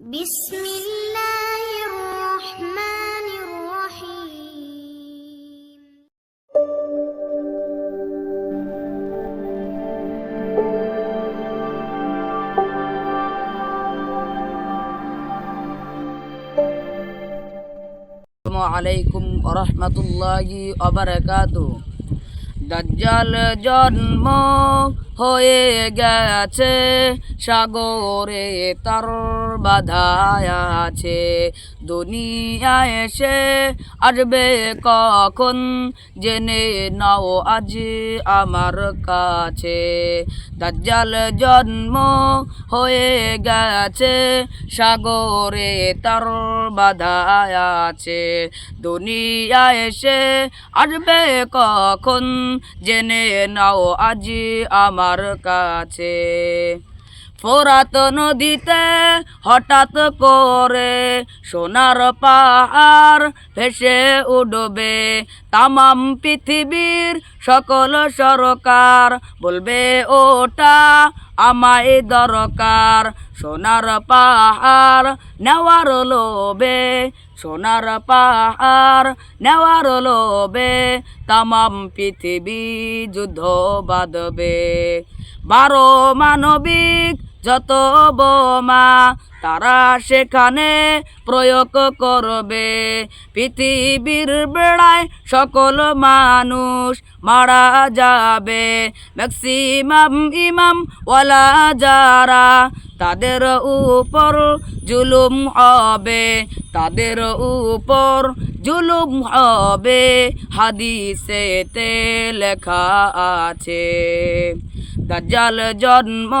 Bismillahirrahmanirrahim. Assalamualaikum warahmatullahi wabarakatuh. দাজ্জাল জন্ম হয়ে গেছে, সাগরে তার বাধায় আছে। দুনিয়ায় এসে আসবে কখন? জেনে নাও, আজ আমার কাছে। দাজ্জাল জন্ম হয়ে গেছে, সাগরে তার বাধায় আছে। দুনিয়া এসে আসবে কখন? জেনে নাও, আজ আমার কাছে। ফোরাত নদীতে হঠাৎ করে সোনার পাহাড় ভেসে উঠবে তামাম পৃথিবীর সকল সরকার বলবে, ওটা আমায় দরকার। সোনার পাহাড় নেওয়ার লোবে সোনার পাহাড় নেওয়ার লোবে তামাম পৃথিবী যুদ্ধ বাঁধবে। বারো মানবিক যত বোমা, তারা সেখানে প্রয়োগ করবে। পৃথিবীর বেড়ায় সকল মানুষ মারা যাবে। ম্যাক্সিমাম ইমাম ওয়ালা যারা তাদের উপর জুলুম হবে, তাদের উপর জুলুম হবে। হাদিসেতে লেখা আছে, দাজ্জাল জন্ম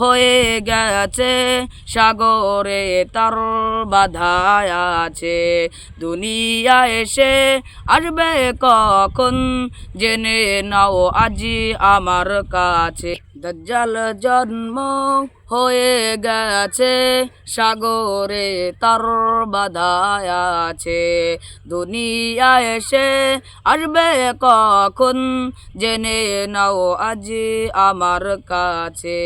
হয়ে গেছে, সাগরে তার বাধায় আছে। দুনিয়া এসে আসবে কখন? জেনে নাও আজি আমার কাছে। দাজ্জাল জন্ম হয়ে গেছে, সাগরে তার বাধায় আছে। দুনিয়া এসে আসবে কখন? জেনে নাও আজ আমার কাছে।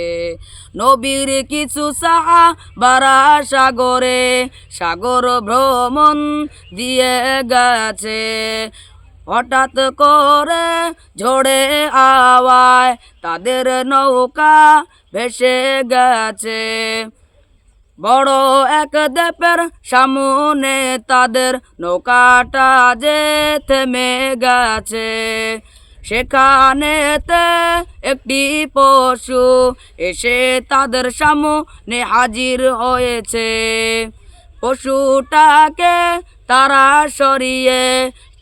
নবীর কিছু সাহা বারা সাগরে সাগর ভ্রমণ দিয়ে গেছে। হঠাৎ করে ঝোড়ে আওয়ায় তাদের নৌকা ভেসে গেছে। বড় এক দ্বীপের সামনে তাদের নৌকাটা যে থেমে গেছে। সেখানেতে একটি পশু এসে তাদের সামনে হাজির হয়েছে। পশুটাকে তারা সরিয়ে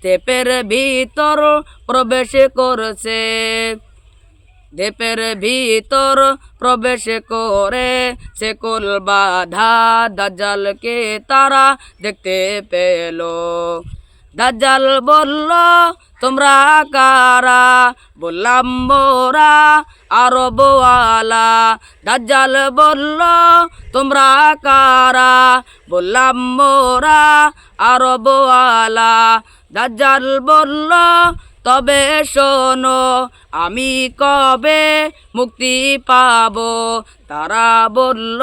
তেপের ভিতর প্রবেশ করছে। দেপের ভিতর প্রবেশ করে সে সেকুল বাধা দাজালকে তারা দেখতে পেল। দাজ্জাল বলল, তোমরা কারা? বললাম, মোরা আরবওয়ালা। দাজ্জাল বলল, তোমরা কারা? বললাম, মোরা আরবওয়ালা। দাজ্জাল বলল, তবে শোনো, আমি কবে মুক্তি পাব? তারা বলল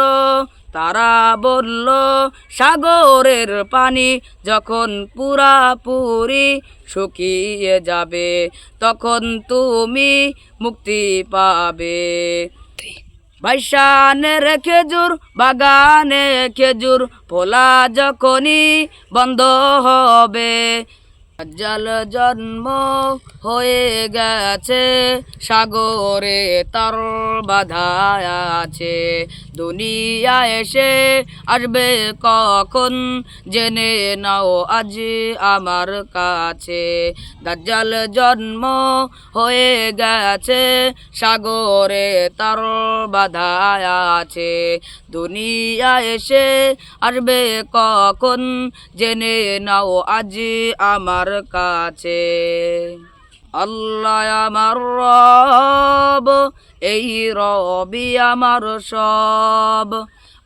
তারা বলল, সাগরের পানি যখন পুরাপুরি শুকিয়ে যাবে, তখন তুমি মুক্তি পাবে। বাইশানের খেজুর, বাগানে খেজুর, ফোলা যখনই বন্ধ হবে দাজ্জাল জন্ম হয়ে গেছে, সাগরে তার বাধা আছে। দুনিয়া এসে আসবে কখন? জেনে নাও আজ আমার কাছে। দাজ্জাল জন্ম হয়ে গেছে, সাগরে তার বাধা আছে। দুনিয়া এসে আসবে কখন? জেনে নাও আজ আমার কাছে। আল্লাহ আমার রব এই রবি আমার সব।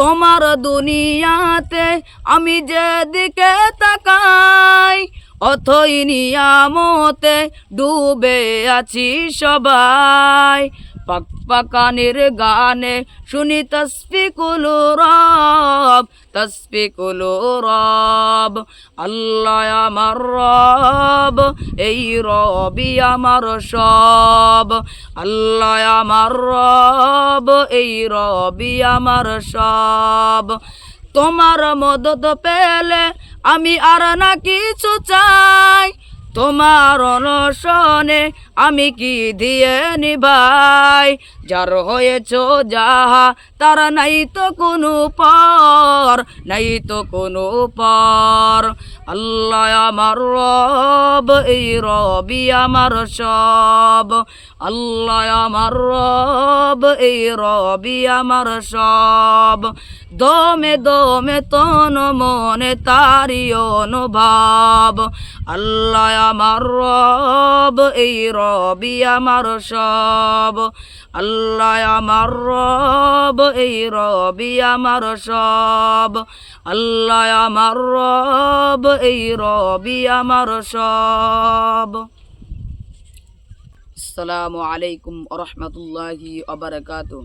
তোমার দুনিয়াতে আমি যেদিকে তাকাই অথই নিয়ামতে ডুবে আছি সবাই। পাক পাকানের গানে শুনি তসফিকুল রব তসফিকুল রব। আল্লাহ আমার রব, এই রবি আমার সব। আল্লাহ আমার রব, এই রবি আমার সব। তোমার মদত পেলে আমি আর না কিছু চাই। তোমার অনশনে আমি কি দিয়ে নিভাই যার হয়েছ যাহা, তার নাই তো কোনো পর, নাই তো কোনো পর। আল্লাহ আমার রব, এই রবি আমার সব। আল্লাহ আমার রব, এই রবি আমার সব। দমে দমে তন মনে তারি অনুভব। আল্লাহ আমার রব এই রবি আমার সব আল্লাহ আমার রব এই রবি আমার সব আল্লাহ আমার রব এই রবি আমার সব আসসালামু আলাইকুম রহমতুল্লাহি আবরকাতুহ